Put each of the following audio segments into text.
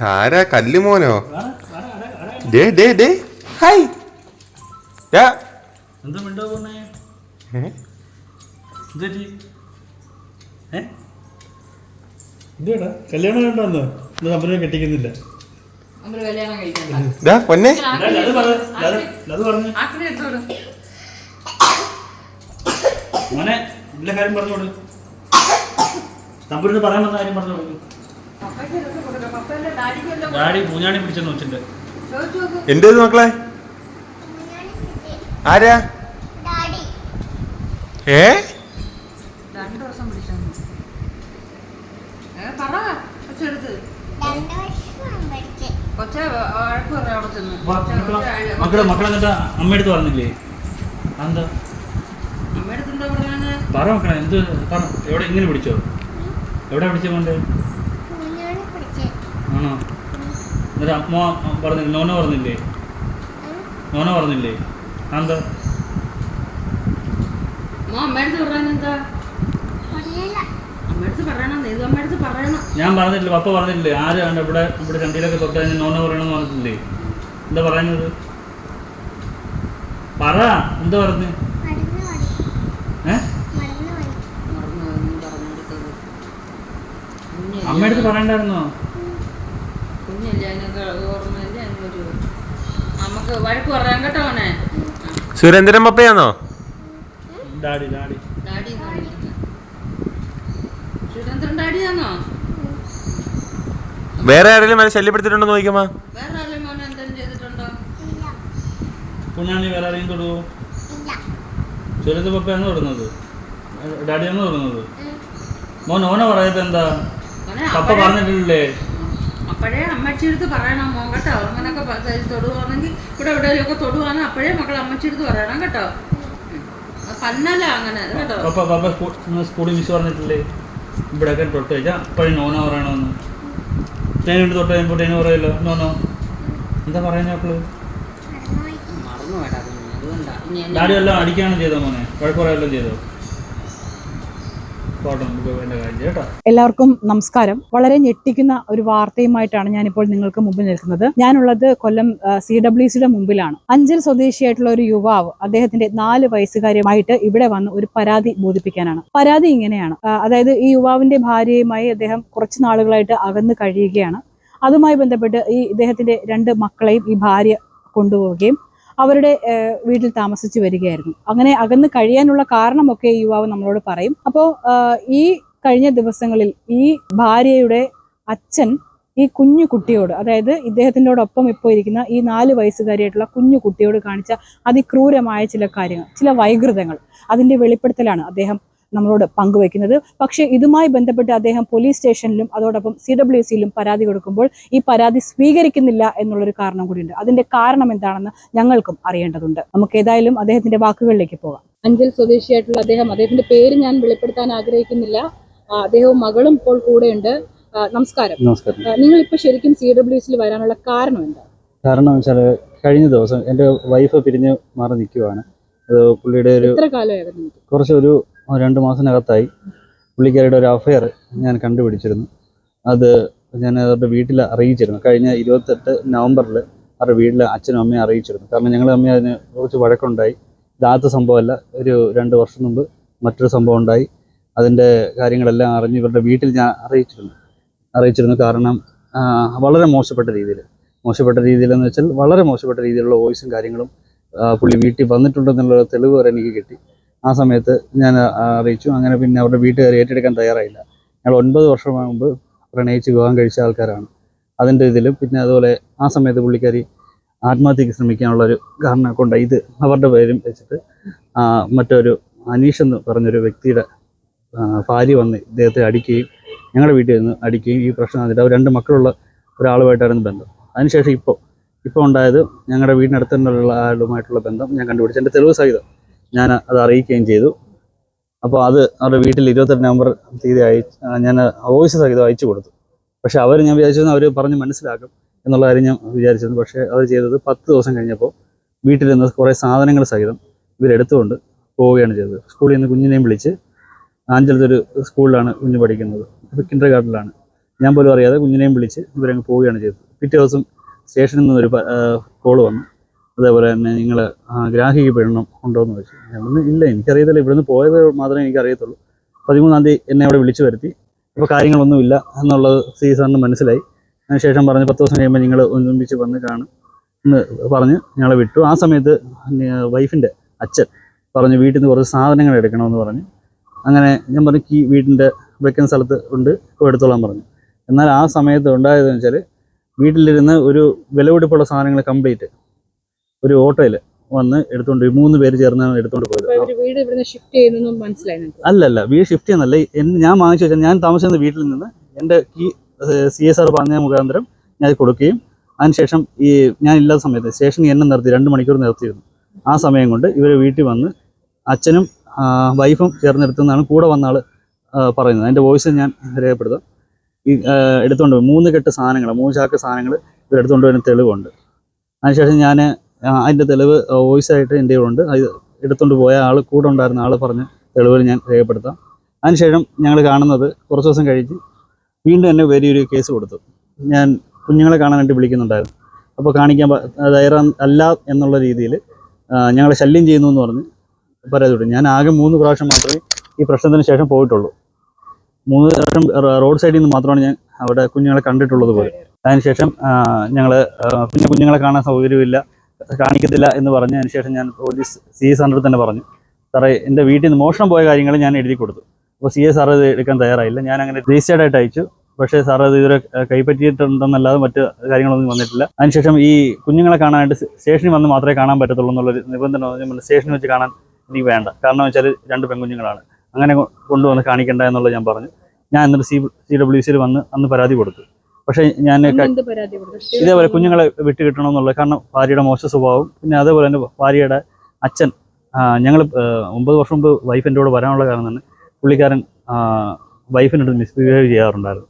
ആരാ കല്ല് മോനോ. ഡേ ഡേ ഡേ ഹായ് കല്യാണം വേണ്ടെന്ന് ഇത് തമ്പുരെ കെട്ടിക്കുന്നില്ല. പൊന്നെ. പറഞ്ഞു. മോനെ എല്ലാ കാര്യം പറഞ്ഞോളൂ തമ്പുരിന് പറയാൻ വന്ന കാര്യം കൊടുക്കാം വല്ലതും ഡാഡി പൂഞ്ഞാണി പിടിച്ചെന്ന് വെച്ചിട്ടുണ്ട്. എന്തേത് മക്കളെ? ആരാ? ഏ? മക്കളെ മക്കളെ എന്നിട്ട് അമ്മയടുത്ത് പറഞ്ഞില്ലേ? എന്താ പറ മക്കളെ എന്ത് പറ എവിടെ ഇങ്ങനെ പിടിച്ചോ? എവിടെ പിടിച്ചോ കൊണ്ട്? കുഞ്ഞാണ് പഠിച്ച് ആണോ? എന്നിട്ട് അമ്മ പറഞ്ഞില്ല നോന പറഞ്ഞില്ലേ? നോന പറഞ്ഞില്ലേ? എന്താ? ഞാൻ പറഞ്ഞില്ല അമ്മയടുത്ത് നീ അമ്മയടുത്ത് പറയണം. ഞാൻ പറഞ്ഞില്ലേ പപ്പ പറഞ്ഞില്ലേ ആര് കണ്ട ഇവിടെ ഇവിടെ രണ്ടിലൊക്കെ തൊട്ട് കഴിഞ്ഞ് നോന പറയണമെന്ന് പറഞ്ഞിട്ടില്ലേ? എന്താ പറയുന്നത്? പറ എന്താ പറഞ്ഞു? അമ്മയടുത്ത് പണി ഏ മരുന്ന് പണി മറന്നു പോയി പറഞ്ഞെടുത്തത് കുഞ്ഞല്ലേ അമ്മയടുത്ത് പറയണ്ടായിരുന്നോ കുഞ്ഞല്ലേ അതിനൊക്കെ ഓർമ്മയില്ല അതിനൊരു നമുക്ക് വഴക്ക് പറയാൻ കേട്ടോ അവനെ സുരേന്ദ്രൻ പപ്പയാണോ ഡാഡി ഡാഡി. ഡാഡി സുരേന്ദ്രൻ ഡാഡിയാണോ വേറെ ആരെങ്കിലും അവനെ ശല്യപ്പെടുത്തിട്ടുണ്ടോ നോക്കിയമ്മ ഇല്ല കുഞ്ഞാണി വേറെ ആരെയും തൊടുവോ? ഇല്ല സുരേന്ദ്ര പപ്പയാണ് തൊടുന്നത്? ഡാഡിയാണ് തൊടുന്നത്. മോൻ ഓന പറയത്തെന്താ പപ്പ പറഞ്ഞിട്ടില്ലേ? അപ്പോഴേ അമ്മച്ചിയെടുത്ത് പറയണം മോൻ കേട്ടോ അങ്ങനൊക്കെ പ- തൊടുവാണെങ്കിൽ ഇവിടെ എവിടെയെങ്കിലുമൊക്കെ തൊടുവാണ് അപ്പോഴേ മക്കൾ അമ്മച്ചിയെടുത്ത് പറയണം കേട്ടോ. പന്നല അങ്ങനെ കേട്ടോ. സ്കൂളിൽ മിസ് പറഞ്ഞിട്ടില്ലേ? ഇവിടെയൊക്കെ തൊട്ട് വെച്ചാൽ അപ്പോഴും നോന പറയണമെന്ന്. ഇവിടെ തൊട്ട് കഴിയുമ്പോൾ തേന് പറയുമല്ലോ നോനോ. എന്താ പറയുന്ന മക്കൾ? ഡാഡി എല്ലാം അടിക്കുകയാണ് ചെയ്തോ മോനെ? വഴക്ക് ചെയ്തോ പോട്ടെ നമുക്ക് വേണ്ട കാര്യം കേട്ടോ എല്ലാവർക്കും നമസ്കാരം. വളരെ ഞെട്ടിക്കുന്ന ഒരു വാർത്തയുമായിട്ടാണ് ഞാനിപ്പോൾ നിങ്ങൾക്ക് മുമ്പിൽ നിൽക്കുന്നത്. ഞാനുള്ളത് കൊല്ലം സി ഡബ്ല്യു സിയുടെ മുമ്പിലാണ്. അഞ്ചൽ സ്വദേശിയായിട്ടുള്ള ഒരു യുവാവ് അദ്ദേഹത്തിന്റെ നാല് വയസ്സുകാരുമായിട്ട് ഇവിടെ വന്ന് ഒരു പരാതി ബോധിപ്പിക്കാനാണ്. പരാതി ഇങ്ങനെയാണ്. അതായത് ഈ യുവാവിന്റെ ഭാര്യയുമായി അദ്ദേഹം കുറച്ച് നാളുകളായിട്ട് അകന്ന് കഴിയുകയാണ്. അതുമായി ബന്ധപ്പെട്ട് ഈ ഇദ്ദേഹത്തിന്റെ രണ്ട് മക്കളെയും ഈ ഭാര്യ കൊണ്ടുപോവുകയും അവരുടെ വീട്ടിൽ താമസിച്ചു വരികയായിരുന്നു. അങ്ങനെ അകന്ന് കഴിയാനുള്ള കാരണമൊക്കെ യുവാവ് നമ്മളോട് പറയും. അപ്പോൾ ഈ കഴിഞ്ഞ ദിവസങ്ങളിൽ ഈ ഭാര്യയുടെ അച്ഛൻ ഈ കുഞ്ഞു കുട്ടിയോട് അതായത് ഇദ്ദേഹത്തിനോടൊപ്പം ഇപ്പോൾ ഇരിക്കുന്ന ഈ നാല് വയസ്സുകാരിയായിട്ടുള്ള കുഞ്ഞു കുട്ടിയോട് കാണിച്ച അതിക്രൂരമായ ചില കാര്യങ്ങൾ ചില വൈകൃതങ്ങൾ അതിന്റെ വെളിപ്പെടുത്തലാണ് അദ്ദേഹം നമ്മളോട് പങ്കുവെക്കുന്നത് പക്ഷേ ഇതുമായി ബന്ധപ്പെട്ട് അദ്ദേഹം പോലീസ് സ്റ്റേഷനിലും അതോടൊപ്പം സി ഡബ്ല്യു സിയിലും പരാതി കൊടുക്കുമ്പോൾ ഈ പരാതി സ്വീകരിക്കുന്നില്ല എന്നുള്ളൊരു കാരണം കൂടിയുണ്ട്. അതിന്റെ കാരണം എന്താണെന്ന് ഞങ്ങൾക്കും അറിയേണ്ടതുണ്ട്. നമുക്ക് ഏതായാലും അദ്ദേഹത്തിന്റെ വാക്കുകളിലേക്ക് പോകാം. അഞ്ചൽ സ്വദേശിയായിട്ടുള്ള അദ്ദേഹം അദ്ദേഹത്തിന്റെ പേര് ഞാൻ വെളിപ്പെടുത്താൻ ആഗ്രഹിക്കുന്നില്ല. അദ്ദേഹവും മകളും ഇപ്പോൾ കൂടെയുണ്ട്. നമസ്കാരം. നമസ്കാരം. നിങ്ങൾ ഇപ്പൊ ശരിക്കും സി ഡബ്ല്യു സിയിൽ വരാനുള്ള കാരണം എന്താ? കാരണം വെച്ചാൽ കഴിഞ്ഞ ദിവസം എന്റെ വൈഫ് പിരിഞ്ഞ് മാറി നിൽക്കുവാണ്. അത് പുള്ളിയുടെ ഒരു കുറച്ച് ഒരു രണ്ട് മാസത്തിനകത്തായി പുള്ളിക്കാരിയുടെ ഒരു അഫയർ ഞാൻ കണ്ടുപിടിച്ചിരുന്നു. അത് ഞാൻ അവരുടെ വീട്ടിൽ അറിയിച്ചിരുന്നു. കഴിഞ്ഞ ഇരുപത്തെട്ട് നവംബറിൽ അവരുടെ വീട്ടിൽ അച്ഛനും അമ്മയും അറിയിച്ചിരുന്നു. കാരണം ഞങ്ങൾ അമ്മ അതിന് കുറച്ച് വഴക്കുണ്ടായി. ഇതാത്ത സംഭവമല്ല. ഒരു രണ്ട് വർഷം മുമ്പ് മറ്റൊരു സംഭവം ഉണ്ടായി. അതിന്റെ കാര്യങ്ങളെല്ലാം അറിഞ്ഞ് ഇവരുടെ വീട്ടിൽ ഞാൻ അറിയിച്ചിരുന്നു. അറിയിച്ചിരുന്നു കാരണം വളരെ മോശപ്പെട്ട രീതിയിൽ. മോശപ്പെട്ട രീതിയിലെന്ന് വെച്ചാൽ വളരെ മോശപ്പെട്ട രീതിയിലുള്ള വോയിസും കാര്യങ്ങളും പുള്ളി വീട്ടിൽ വന്നിട്ടുണ്ടെന്നുള്ള തെളിവ് വരെ എനിക്ക് കിട്ടി. ആ സമയത്ത് ഞാൻ അറിയിച്ചു. അങ്ങനെ പിന്നെ അവരുടെ വീട്ടുകാർ ഏറ്റെടുക്കാൻ തയ്യാറായില്ല. ഞങ്ങൾ ഒൻപത് വർഷം മുമ്പ് പ്രണയിച്ച് വിവാഹം കഴിച്ച ആൾക്കാരാണ്. അതിന്റെ ഇതിലും പിന്നെ അതുപോലെ ആ സമയത്ത് പുള്ളിക്കാരി ആത്മഹത്യക്ക് ശ്രമിക്കാനുള്ള ഒരു കാരണം കൊണ്ട് ഇത് അവരുടെ പേരും വെച്ചിട്ട് മറ്റൊരു അനീഷ് എന്ന് പറഞ്ഞൊരു വ്യക്തിയുടെ ഭാര്യ വന്ന് ഇദ്ദേഹത്തെ അടിക്കുകയും ഞങ്ങളുടെ വീട്ടിൽ നിന്ന് അടിക്കുകയും ഈ പ്രശ്നം വന്നിട്ട് അവർ രണ്ട് മക്കളുള്ള ഒരാളുമായിട്ടായിരുന്നു ബന്ധം. അതിനുശേഷം ഇപ്പോൾ ഇപ്പോൾ ഉണ്ടായത് ഞങ്ങളുടെ വീടിനടുത്തുള്ള ആളുമായിട്ടുള്ള ബന്ധം ഞാൻ കണ്ടുപിടിച്ചു. എന്റെ തെളിവ് സഹിതം ഞാൻ അത് അറിയിക്കുകയും ചെയ്തു. അപ്പോൾ അത് അവരുടെ വീട്ടിൽ ഇരുപത്തെട്ട് നവംബർ തീയതി അയച്ച് ഞാൻ വോയിസ് സഹിതം അയച്ചു കൊടുത്തു. പക്ഷേ അവർ ഞാൻ വിചാരിച്ചിരുന്നു അവർ പറഞ്ഞ് മനസ്സിലാക്കും എന്നുള്ള കാര്യം ഞാൻ വിചാരിച്ചിരുന്നു. പക്ഷേ അവർ ചെയ്തത് പത്ത് ദിവസം കഴിഞ്ഞപ്പോൾ വീട്ടിൽ നിന്ന് കുറേ സാധനങ്ങൾ സഹിതം ഇവരെടുത്തുകൊണ്ട് പോവുകയാണ് ചെയ്തത്. സ്കൂളിൽ നിന്ന് കുഞ്ഞിനെയും വിളിച്ച് ആഞ്ചലത്തെ ഒരു സ്കൂളിലാണ് കുഞ്ഞ് പഠിക്കുന്നത്. കിൻഡർ ഗാർഡനിലാണ് ഞാൻ പോലും അറിയാതെ കുഞ്ഞിനെയും വിളിച്ച് ഇവരങ്ങ് പോവുകയാണ് ചെയ്തത്. പിറ്റേ ദിവസം സ്റ്റേഷനിൽ നിന്നൊരു കോൾ വന്നു. അതേപോലെ തന്നെ നിങ്ങൾ ഗ്രാഹിക്കപ്പെടണം ഉണ്ടോ എന്ന് ചോദിച്ചു പറഞ്ഞു ഇല്ല. എനിക്കറിയത്തില്ല. ഇവിടുന്ന് പോയത് മാത്രമേ എനിക്കറിയത്തുള്ളൂ. പതിമൂന്നാം തീയതി എന്നെ അവിടെ വിളിച്ചു വരുത്തി. അപ്പോൾ കാര്യങ്ങളൊന്നുമില്ല എന്നുള്ളത് സി സാറിന് മനസ്സിലായി. അതിനുശേഷം പറഞ്ഞ് പത്ത് ദിവസം കഴിയുമ്പോൾ നിങ്ങൾ ഒന്നിച്ച് വന്ന് കാണും എന്ന് പറഞ്ഞ് ഞങ്ങളെ വിട്ടു. ആ സമയത്ത് വൈഫിന്റെ അച്ഛൻ പറഞ്ഞു വീട്ടിൽ നിന്ന് കുറച്ച് സാധനങ്ങൾ എടുക്കണമെന്ന് പറഞ്ഞു. അങ്ങനെ ഞാൻ പറഞ്ഞു ഈ വീടിന്റെ വെക്കുന്ന സ്ഥലത്ത് ഉണ്ട്. ഇപ്പോൾ എടുത്തോളാൻ പറഞ്ഞു. എന്നാൽ ആ സമയത്ത് ഉണ്ടായതെന്ന് വെച്ചാൽ വീട്ടിലിരുന്ന് ഒരു വിലപിടിപ്പുള്ള സാധനങ്ങൾ കംപ്ലീറ്റ് ഒരു ഓട്ടോയിൽ വന്ന് എടുത്തോണ്ട് പോയി. മൂന്ന് പേര് ചേർന്നാണ് എടുത്തോണ്ട് പോയത്. ഇവർ വീട് ഇവിടുന്ന് ഷിഫ്റ്റ് ചെയ്യുന്നു മനസ്സിലായി അല്ലല്ല വീട് ഷിഫ്റ്റ് ചെയ്യുന്നല്ല എൻ- ഞാൻ വാങ്ങിച്ചു വെച്ചാൽ ഞാൻ താമസിക്കുന്ന വീട്ടിൽ നിന്ന് എന്റെ ഈ സി എസ് ആർ പറഞ്ഞ മുഖാന്തരം ഞാൻ ഇത് കൊടുക്കുകയും അതിനുശേഷം ഈ ഞാൻ ഇല്ലാത്ത സമയത്ത് സ്റ്റേഷനിൽ എന്നെ നിർത്തി രണ്ട് മണിക്കൂർ നിർത്തിയിരുന്നു. ആ സമയം കൊണ്ട് ഇവർ വീട്ടിൽ വന്ന് അച്ഛനും ആ, വൈഫും ചേർന്നെടുത്തെന്നാണ് കൂടെ വന്ന ആൾ പറയുന്നത്. അതിന്റെ വോയിസ് ഞാൻ രേഖപ്പെടുത്താം. ഈ ആ, എടുത്തുകൊണ്ട് പോയി. മൂന്ന് കെട്ട് സാധനങ്ങൾ മൂന്ന് ചാക്ക് സാധനങ്ങൾ ഇവരെടുത്തുകൊണ്ട് വരുന്ന തെളിവുണ്ട്. അതിനുശേഷം ഞാൻ അതിന്റെ തെളിവ് വോയിസ് ആയിട്ട് എന്റെ ഉണ്ട്. അത് എടുത്തുകൊണ്ട് പോയ ആൾ കൂടെ ഉണ്ടായിരുന്ന ആൾ പറഞ്ഞ് തെളിവുകൾ ഞാൻ രേഖപ്പെടുത്താം. അതിനുശേഷം ഞങ്ങൾ കാണുന്നത് കുറച്ച് ദിവസം കഴിച്ച് വീണ്ടും എന്നെ വലിയൊരു കേസ് കൊടുത്തു. ഞാൻ കുഞ്ഞുങ്ങളെ കാണാനായിട്ട് വിളിക്കുന്നുണ്ടായിരുന്നു. അപ്പോൾ കാണിക്കാൻ ദയറ അല്ല എന്നുള്ള രീതിയിൽ ഞങ്ങളെ ശല്യം ചെയ്യുന്നു എന്ന് പറഞ്ഞ് പരാതി വിട്ടു ഞാൻ ആകെ മൂന്ന് പ്രാവശ്യം മാത്രമേ ഈ പ്രശ്നത്തിന് ശേഷം പോയിട്ടുള്ളൂ. മൂന്ന് പ്രാവശ്യം റോഡ് സൈഡിൽ നിന്ന് മാത്രമാണ് ഞാൻ അവിടെ കുഞ്ഞുങ്ങളെ കണ്ടിട്ടുള്ളത് പോലും. അതിനുശേഷം ഞങ്ങൾ പിന്നെ കുഞ്ഞുങ്ങളെ കാണാൻ സൗകര്യമില്ല. കാണിക്കത്തില്ല എന്ന് പറഞ്ഞ് ശേഷം ഞാൻ പോലീസ് സി എസ് സാറിന്റെ തന്നെ പറഞ്ഞു സാറേ എന്റെ വീട്ടിൽ നിന്ന് മോഷണം പോയ കാര്യങ്ങൾ ഞാൻ എഴുതി കൊടുത്തു. അപ്പോൾ സി എ സാർ ഇത് എടുക്കാൻ തയ്യാറായില്ല. ഞാൻ അങ്ങനെ രജിസ്റ്റേർഡ് ആയിട്ട് അയച്ചു. പക്ഷേ സാർ അത് ഇതുവരെ കൈപ്പറ്റിയിട്ടുണ്ടെന്നല്ലാതെ മറ്റ് കാര്യങ്ങളൊന്നും വന്നിട്ടില്ല. അതിനുശേഷം ഈ കുഞ്ഞുങ്ങളെ കാണാനായിട്ട് സ്റ്റേഷനിൽ വന്ന് മാത്രമേ കാണാൻ പറ്റത്തുള്ളൂ എന്നുള്ളൊരു നിബന്ധന സ്റ്റേഷനിൽ വെച്ച് കാണാൻ എനിക്ക് വേണ്ട. കാരണം വെച്ചാൽ രണ്ട് പെൺകുഞ്ഞുങ്ങളാണ്. അങ്ങനെ കൊണ്ടുവന്ന് കാണിക്കേണ്ട എന്നുള്ളത് ഞാൻ പറഞ്ഞു. ഞാൻ എന്നിട്ട് സി സി ഡബ്ല്യു സിയിൽ വന്ന് അന്ന് പരാതി കൊടുത്തു. പക്ഷേ ഞാൻ ഇതേപോലെ കുഞ്ഞുങ്ങളെ വിട്ട് കിട്ടണമെന്നുള്ളത് കാരണം ഭാര്യയുടെ മോശ സ്വഭാവം. പിന്നെ അതേപോലെ തന്നെ ഭാര്യയുടെ അച്ഛൻ ഞങ്ങൾ ഒമ്പത് വർഷം മുമ്പ് വൈഫ് എന്റെ കൂടെ വരാനുള്ള കാരണം തന്നെ പുള്ളിക്കാരൻ വൈഫിനോട് മിസ്ബിഹേവ് ചെയ്യാറുണ്ടായിരുന്നു.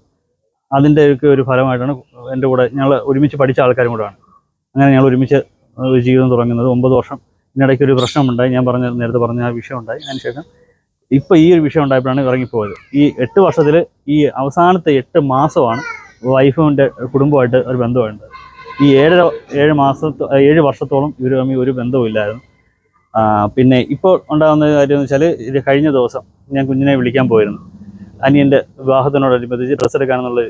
അതിന്റെ ഒക്കെ ഒരു ഫലമായിട്ടാണ് എന്റെ കൂടെ ഞങ്ങൾ ഒരുമിച്ച് പഠിച്ച ആൾക്കാരും കൂടെയാണ് അങ്ങനെ ഞങ്ങൾ ഒരുമിച്ച് ഒരു ജീവിതം തുടങ്ങുന്നത്. ഒമ്പത് വർഷം ഇതിനിടയ്ക്ക് ഒരു പ്രശ്നമുണ്ടായി. ഞാൻ പറഞ്ഞ നേരത്തെ പറഞ്ഞ ആ വിഷയം ഉണ്ടായി. അതിനുശേഷം ഇപ്പോൾ ഈ ഒരു വിഷയം ഉണ്ടായപ്പോഴാണ് ഇറങ്ങിപ്പോയത്. ഈ എട്ട് വർഷത്തിൽ ഈ അവസാനത്തെ എട്ട് മാസമാണ് വൈഫിന്റെ കുടുംബമായിട്ട് ഒരു ബന്ധമുണ്ട് ഈ ഏഴര ഏഴ് മാസത്തോ ഏഴ് വർഷത്തോളം ഇവർ തമ്മിൽ ഒരു ബന്ധവുമില്ലായിരുന്നു. പിന്നെ ഇപ്പോൾ ഉണ്ടാകുന്ന കാര്യം വെച്ചാൽ ഇത് കഴിഞ്ഞ ദിവസം ഞാൻ കുഞ്ഞിനെ വിളിക്കാൻ പോയിരുന്നു. അനിയന്റെ വിവാഹത്തിനോടനുബന്ധിച്ച് ഡ്രസ്സ് എടുക്കാനെന്നുള്ള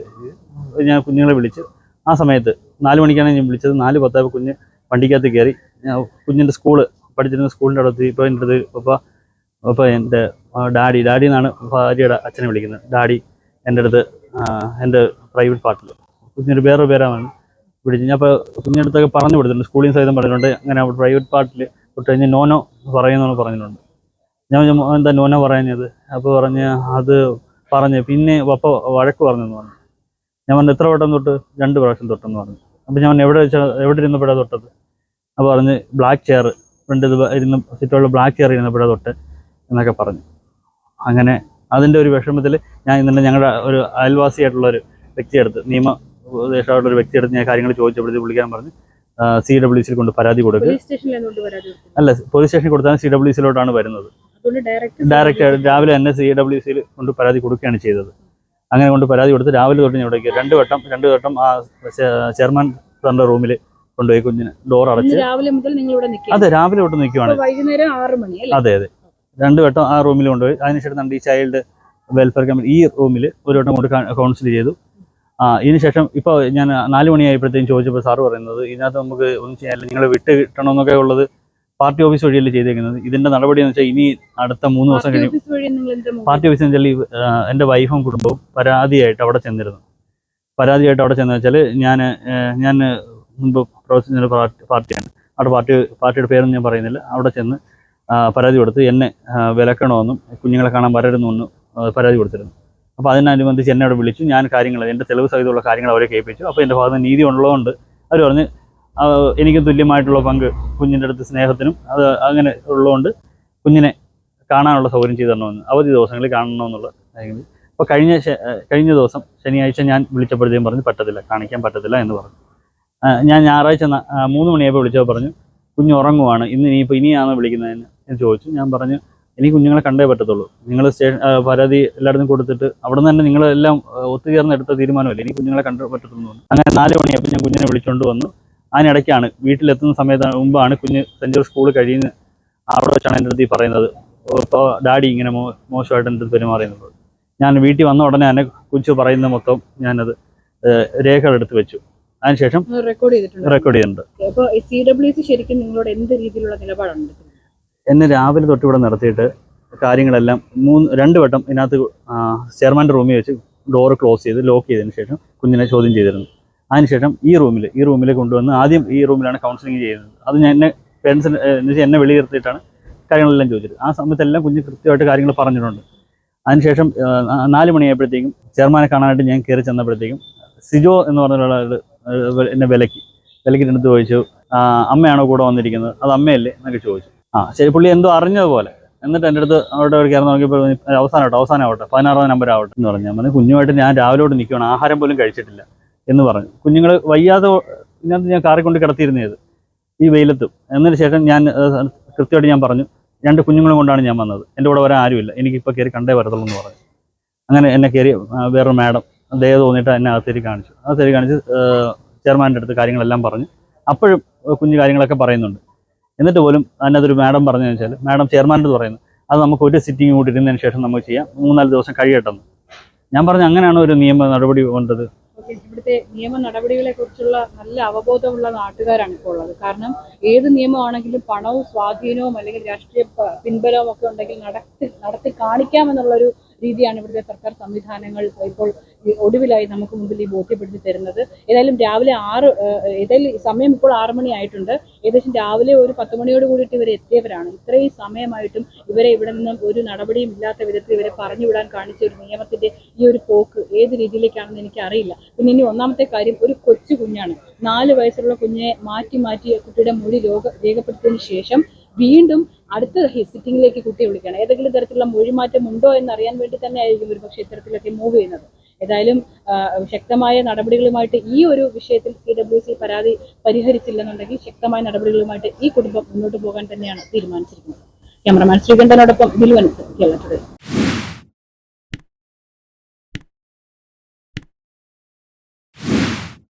ഞാൻ കുഞ്ഞുങ്ങളെ വിളിച്ച് ആ സമയത്ത് നാല് മണിക്കാണ് ഞാൻ വിളിച്ചത്. നാല് പത്തായപ്പോൾ കുഞ്ഞ് വണ്ടിക്കകത്ത് കയറി. ഞാൻ കുഞ്ഞിന്റെ സ്കൂൾ പഠിച്ചിരുന്ന സ്കൂളിന്റെ അടുത്ത് ഇപ്പോൾ എന്റെ അടുത്ത് പപ്പ എന്റെ ഡാഡി ഡാഡി എന്നാണ് ഭാര്യയുടെ അച്ഛനെ വിളിക്കുന്നത്. ഡാഡി എന്റെ അടുത്ത് എന്റെ പ്രൈവറ്റ് പാർട്ടിൽ കുഞ്ഞിന്റെ വേറെ പേരാണ് വിളിച്ച് ഞാൻ അപ്പോൾ കുഞ്ഞിന്റെ അടുത്തൊക്കെ പറഞ്ഞു കൊടുത്തിട്ടുണ്ട്. സ്കൂളിൽ സഹിതം പറഞ്ഞിട്ടുണ്ട്. അങ്ങനെ പ്രൈവറ്റ് പാർട്ടിൽ തൊട്ട് കഴിഞ്ഞ് നോനോ പറയുന്നു പറഞ്ഞിട്ടുണ്ട്. ഞാൻ ചോദിച്ചു, "മോ, എന്താ നോനോ പറയുന്നത് അപ്പോൾ പറഞ്ഞ് അത് പറഞ്ഞ്. പിന്നെ പപ്പ വഴക്ക് പറഞ്ഞെന്ന് പറഞ്ഞു. ഞാൻ പറഞ്ഞു എത്ര വട്ടം തൊട്ട്? രണ്ട് പ്രാവശ്യം തൊട്ടെന്ന് പറഞ്ഞു. അപ്പോൾ ഞാൻ എവിടെ വെച്ചാൽ എവിടെ ഇരുന്നപ്പോഴാണ് തൊട്ടത്? അപ്പോൾ പറഞ്ഞ് ബ്ലാക്ക് ചെയർ ഫ്രണ്ട് ഇത് ഇരുന്ന് സിറ്റുള്ള ബ്ലാക്ക് ചെയർ ഇരുന്നപ്പോഴാണ് തൊട്ട് എന്നൊക്കെ പറഞ്ഞു. അങ്ങനെ അതിന്റെ ഒരു വിഷമത്തിൽ ഞാൻ ഇന്നലെ ഞങ്ങളുടെ ഒരു അയൽവാസിയായിട്ടുള്ള ഒരു വ്യക്തിയെടുത്ത് നിയമ ഉപദേശമായിട്ടുള്ള ഒരു വ്യക്തിയെടുത്ത് ഞാൻ കാര്യങ്ങൾ ചോദിച്ചപ്പോഴത്തേക്ക് വിളിക്കാൻ പറഞ്ഞ് സി ഡബ്ല്യു സിയിൽ കൊണ്ട് പരാതി കൊടുക്കുക അല്ല പോലീസ് സ്റ്റേഷനിൽ കൊടുത്താൽ സി ഡബ്ല്യു സിയിലോട്ടാണ് വരുന്നത്. ഡയറക്റ്റ് ഡയറക്റ്റ് രാവിലെ തന്നെ സി ഡബ്ല്യു സിയിൽ കൊണ്ട് പരാതി കൊടുക്കുകയാണ് ചെയ്തത്. അങ്ങനെ കൊണ്ട് പരാതി കൊടുത്ത് രാവിലെ തൊട്ട് ഞാൻ ഇവിടേക്ക് രണ്ട് വട്ടം രണ്ട് വട്ടം ആ ചെയർമാൻ സാറിന്റെ റൂമിൽ കൊണ്ടുപോയി കുഞ്ഞിന് ഡോർ അടച്ച്. രാവിലെ മുതൽ നിങ്ങൾ ഇവിടെ അതെ രാവിലെ തൊട്ട് നിൽക്കുവാണ്. വൈകുന്നേരം ആറ് മണി അതെ അതെ. രണ്ട് വട്ടം ആ റൂമിൽ കൊണ്ടുപോയി. അതിനുശേഷം നമ്മുടെ ഈ ചൈൽഡ് വെൽഫെയർ കമ്മിറ്റി ഈ റൂമിൽ ഒരു വട്ടം കൊണ്ട് കൗൺസിൽ ചെയ്തു. ഇതിനുശേഷം ഇപ്പോൾ ഞാൻ നാല് മണിയായപ്പോഴത്തേക്കും ചോദിച്ചപ്പോൾ സാറ് പറയുന്നത് ഇതിനകത്ത് നമുക്ക് ഒന്നും ചെയ്യാനില്ല നിങ്ങൾ വിട്ട് കിട്ടണമെന്നൊക്കെ ഉള്ളത് പാർട്ടി ഓഫീസ് വഴിയല്ലേ ചെയ്തേക്കുന്നത്. ഇതിന്റെ നടപടി എന്ന് വെച്ചാൽ ഇനി അടുത്ത മൂന്ന് ദിവസം പാർട്ടി കഴിയും പാർട്ടി ഓഫീസ് വെച്ചാൽ എന്റെ വൈഫും കുടുംബവും പരാതിയായിട്ട് അവിടെ ചെന്നിരുന്നു. പരാതിയായിട്ട് അവിടെ ചെന്ന് വെച്ചാൽ ഞാൻ ഞാൻ മുൻപ് പ്രവർത്തിച്ച പാർട്ടി പാർട്ടിയാണ്. അവിടെ പാർട്ടി പാർട്ടിയുടെ പേരൊന്നും ഞാൻ പറയുന്നില്ല. അവിടെ ചെന്ന് പരാതി കൊടുത്ത് എന്നെ വിലക്കണമെന്നും കുഞ്ഞുങ്ങളെ കാണാൻ വരരുതെന്നും ആ, പരാതി കൊടുത്തിരുന്നു. അപ്പോൾ അതിനനുബന്ധിച്ച് എന്നെ അവിടെ വിളിച്ചു. ഞാൻ കാര്യങ്ങൾ എന്റെ തെളിവ് സഹിതമുള്ള കാര്യങ്ങൾ അവരെ കേൾപ്പിച്ചു. അപ്പോൾ എന്റെ ഭാഗത്ത് നീതി ഉള്ളതുകൊണ്ട് അവർ പറഞ്ഞ് എനിക്ക് തുല്യമായിട്ടുള്ള പങ്ക് കുഞ്ഞിന്റെ അടുത്ത് സ്നേഹത്തിനും അത് അങ്ങനെ ഉള്ളതുകൊണ്ട് കുഞ്ഞിനെ കാണാനുള്ള സൗകര്യം ചെയ്തു തരണമെന്ന് അവധി ദിവസങ്ങളിൽ കാണണമെന്നുള്ള കാര്യങ്ങൾ. അപ്പോൾ കഴിഞ്ഞ കഴിഞ്ഞ ദിവസം ശനിയാഴ്ച ഞാൻ വിളിച്ചപ്പോഴത്തേക്കും പറഞ്ഞു പറ്റത്തില്ല കാണിക്കാൻ പറ്റത്തില്ല എന്ന് പറഞ്ഞു. ഞാൻ ഞായറാഴ്ച മൂന്ന് മണിയായപ്പോൾ വിളിച്ചപ്പോൾ പറഞ്ഞു കുഞ്ഞ് ഉറങ്ങുവാണ് ഇന്ന് ഇനിയിപ്പോൾ ഇനിയാണ് വിളിക്കുന്നതെന്ന്? ഞാൻ ചോദിച്ചു. ഞാൻ പറഞ്ഞു എനിക്ക് കുഞ്ഞുങ്ങളെ കണ്ടേ പറ്റത്തുള്ളൂ. നിങ്ങൾ സ്റ്റേഷൻ പരാതി എല്ലായിടത്തും കൊടുത്തിട്ട് അവിടെ നിന്ന് തന്നെ നിങ്ങളെല്ലാം ഒത്തുചേർന്ന് എടുത്ത തീരുമാനമല്ലേ? എനിക്ക് കുഞ്ഞുങ്ങളെ കണ്ടേ പറ്റത്തുള്ളൂ. എന്ന്. അങ്ങനെ നാല് മണിയപ്പോൾ ഞാൻ കുഞ്ഞിനെ വിളിച്ചുകൊണ്ട് വന്നു. അതിനിടയ്ക്കാണ് വീട്ടിലെത്തുന്ന സമയത്ത് മുമ്പാണ് കുഞ്ഞ് സെന്റ് ജോർജ് സ്കൂൾ കഴിയുന്ന അവിടെ വെച്ചാണ് എന്റെ അടുത്ത് ഈ പറയുന്നത്. ഇപ്പോൾ ഡാഡി ഇങ്ങനെ മോ മോശമായിട്ട് എന്റെ അടുത്ത് പെരുമാറിയെന്നുള്ളത്. ഞാൻ വീട്ടിൽ വന്ന ഉടനെ തന്നെ കുഞ്ചു പറയുന്ന മൊത്തം ഞാനത് രേഖകളെടുത്ത് വെച്ചു. അതിനുശേഷം റെക്കോർഡ് ചെയ്തിട്ടുണ്ട്. റെക്കോർഡ് ചെയ്തിട്ടുണ്ട്. അപ്പോൾ സി ഡബ്ല്യു സി ശരിക്കും നിങ്ങളോട് എന്ത് രീതിയിലുള്ള നിലപാടുണ്ട്? എന്നെ രാവിലെ തൊട്ട് ഇവിടെ നിർത്തിയിട്ട് കാര്യങ്ങളെല്ലാം മൂന്ന് രണ്ട് വട്ടം ഇതിനകത്ത് ചെയർമാന്റെ റൂമിൽ വെച്ച് ഡോറ് ക്ലോസ് ചെയ്ത് ലോക്ക് ചെയ്തതിന് ശേഷം കുഞ്ഞിനെ ചോദ്യം ചെയ്തിരുന്നു. അതിനുശേഷം ഈ റൂമിൽ ഈ റൂമിൽ കൊണ്ടുവന്ന് ആദ്യം ഈ റൂമിലാണ് കൗൺസിലിംഗ് ചെയ്യുന്നത്. അത് ഞാൻ എന്നെ പേരൻസിന് എന്ന് വെളിയിരുത്തിയിട്ടാണ് കാര്യങ്ങളെല്ലാം ചോദിച്ചത്. ആ സമയത്തെല്ലാം കുഞ്ഞ് കൃത്യമായിട്ട് കാര്യങ്ങൾ പറഞ്ഞിട്ടുണ്ട്. അതിനുശേഷം നാല് മണിയായപ്പോഴത്തേക്കും ചെയർമാനെ കാണാനായിട്ട് ഞാൻ കയറി ചെന്നപ്പോഴത്തേക്കും സിജോ എന്ന് പറഞ്ഞ എന്നെ വിലക്കി വിലക്കിട്ടെടുത്ത് ചോദിച്ചു അമ്മയാണോ കൂടെ വന്നിരിക്കുന്നത്? അത് അമ്മയല്ലേ? എന്നൊക്കെ ചോദിച്ചു. ആ ശരി പുള്ളി എന്തോ അറിഞ്ഞതുപോലെ. എന്നിട്ട് എന്റെ അടുത്ത് അവിടെ ഒരു കയറി നോക്കിയപ്പോൾ അവസാനമാവട്ടെ അവസാനമാവട്ടെ പതിനാറാം നമ്പർ ആവട്ടെ എന്ന് പറഞ്ഞു. ഞാൻ കുഞ്ഞുമായിട്ട് ഞാൻ രാവിലോട്ട് നിൽക്കുകയാണ് ആഹാരം പോലും കഴിച്ചിട്ടില്ല എന്ന് പറഞ്ഞു. കുഞ്ഞുങ്ങൾ വയ്യാതെ ഇതിനകത്ത് ഞാൻ കാറി കൊണ്ട് കിടത്തിയിരുന്നത് ഈ വെയിലത്തും. എന്നതിന് ശേഷം ഞാൻ കൃത്യമായിട്ട് ഞാൻ പറഞ്ഞു രണ്ട് കുഞ്ഞുങ്ങളും കൊണ്ടാണ് ഞാൻ വന്നത്. എന്റെ കൂടെ വരാൻ ആരുമില്ല. എനിക്കിപ്പോൾ കയറി കണ്ടേ വരത്തുള്ളൂ എന്ന് പറഞ്ഞു. അങ്ങനെ എന്നെ കയറി വേറൊരു മാഡം ദയ തോന്നിയിട്ട് എന്നെ അകത്തേക്ക് കാണിച്ചു. അകത്തേക്ക് കാണിച്ച് ചെയർമാന്റെ അടുത്ത് കാര്യങ്ങളെല്ലാം പറഞ്ഞു. അപ്പോഴും കുഞ്ഞു കാര്യങ്ങളൊക്കെ പറയുന്നുണ്ട്. എന്നിട്ട് പോലും അതിനകത്തൊരു മാഡം പറഞ്ഞു വെച്ചാൽ മാഡം ചെയർമാൻ എന്ന് പറയുന്നു അത് നമുക്ക് ഒരു സിറ്റിംഗ് കൂടി ഇരുന്നതിന് ശേഷം നമുക്ക് ചെയ്യാം. മൂന്നാൽ ദിവസം കഴിയട്ടെന്ന്. ഞാൻ പറഞ്ഞു അങ്ങനെയാണ് ഒരു നിയമ നടപടി വേണ്ടത് ഇവിടുത്തെ നിയമ നടപടികളെ കുറിച്ചുള്ള നല്ല അവബോധമുള്ള നാട്ടുകാരാണ് ഇപ്പോൾ ഉള്ളത്. കാരണം ഏത് നിയമമാണെങ്കിലും പണവും സ്വാധീനവും അല്ലെങ്കിൽ രാഷ്ട്രീയ പിൻബലവും ഒക്കെ ഉണ്ടെങ്കിൽ നടത്തി നടത്തി കാണിക്കാമെന്നുള്ളൊരു രീതിയാണ് ഇവിടുത്തെ സർക്കാർ സംവിധാനങ്ങൾ ഇപ്പോൾ ഒടുവിലായി നമുക്ക് മുമ്പിൽ ഈ ബോധ്യപ്പെടുത്തി തരുന്നത്. ഏതായാലും രാവിലെ ആറ് ഏതായാലും സമയം ഇപ്പോൾ ആറ് മണി ആയിട്ടുണ്ട്. ഏകദേശം രാവിലെ ഒരു പത്ത് മണിയോട് കൂടിയിട്ട് ഇവർ എത്തിയവരാണ്. ഇത്രയും സമയമായിട്ടും ഇവരെ ഇവിടെ നിന്നും ഒരു നടപടിയും ഇല്ലാത്ത വിധത്തിൽ ഇവരെ പറഞ്ഞു വിടാൻ കാണിച്ച ഒരു നിയമത്തിന്റെ ഈ ഒരു പോക്ക് ഏത് രീതിയിലേക്കാണെന്ന് എനിക്ക് അറിയില്ല പിന്നെ ഇനി ഒന്നാമത്തെ കാര്യം ഒരു കൊച്ചു കുഞ്ഞാണ്. നാല് വയസ്സുള്ള കുഞ്ഞിനെ മാറ്റി മാറ്റി കുട്ടിയുടെ മൊഴി രോഗ രേഖപ്പെടുത്തിയതിനു ശേഷം വീണ്ടും അടുത്ത സിറ്റിംഗിലേക്ക് കുട്ടിയെ വിളിക്കണം ഏതെങ്കിലും തരത്തിലുള്ള മൊഴിമാറ്റം ഉണ്ടോ എന്ന് അറിയാൻ വേണ്ടി തന്നെ ആയിരിക്കും ഒരു പക്ഷേ ഇത്തരത്തിലൊക്കെ മൂവ് ചെയ്യുന്നത്. ഏതായാലും ശക്തമായ നടപടികളുമായിട്ട് ഈ ഒരു വിഷയത്തിൽ സി ഡബ്ല്യു സി പരാതി പരിഹരിച്ചില്ലെന്നുണ്ടെങ്കിൽ ശക്തമായ നടപടികളുമായിട്ട് ഈ കുടുംബം മുന്നോട്ട് പോകാൻ തന്നെയാണ് തീരുമാനിച്ചിരിക്കുന്നത്. ക്യാമറമാൻ ശ്രീകണ്ഠനോടൊപ്പം ബിൽവൻ കേരള ടുഡേ.